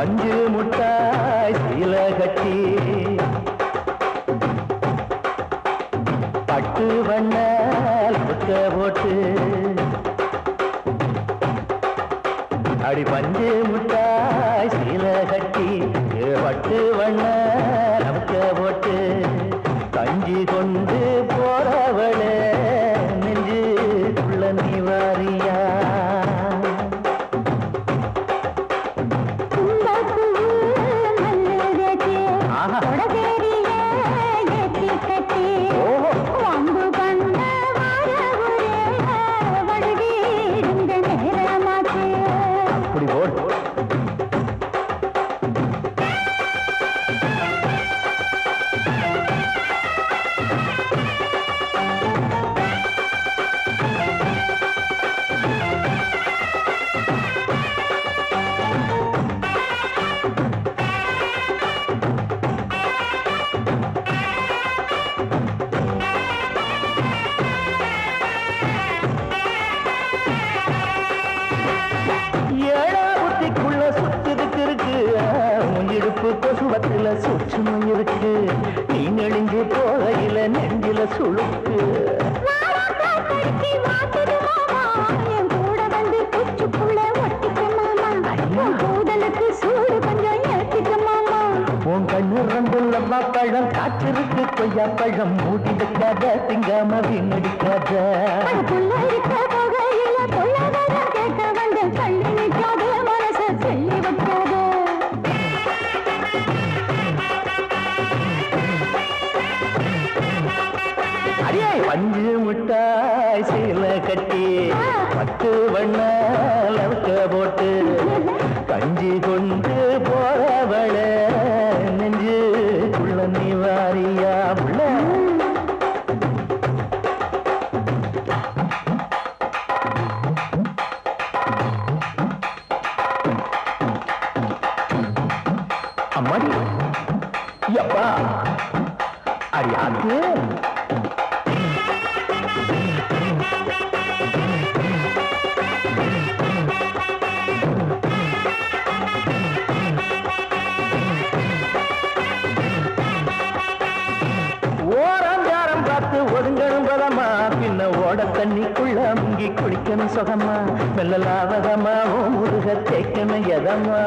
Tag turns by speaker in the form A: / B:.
A: பஞ்சு முட்டாய் சீல கட்டி. பட்டு வண்ண புக்க போட்டு. அடி பஞ்சு முட்டாய் சீல கட்டி. பட்டு வண்ண நமக்க போட்டு. கஞ்சி கொண்டு
B: போற மாமா
A: நெஞ்சில சுழுக்கு ரங்குள்ளம்மா பழம் காற்றிருக்கு கொய்யா பழம் மூடி வைக்காத திங்காம வீணடிக்காத. பஞ்சு முட்டாய் சீல கட்டி பத்து வண்ண லவுக்க போட்டு கஞ்சி கொண்டு போறவள நெஞ்சு உள்ள நிவாரியா உள்ள அம்மாடி எப்பா அறியாது ஓரம் பின்ன ஓட தண்ணிக்குள்ள அங்கி குளிக்கணும் சுகமா? மெல்லலாவதமா ஓ முருக தேக்கணும் எதமா?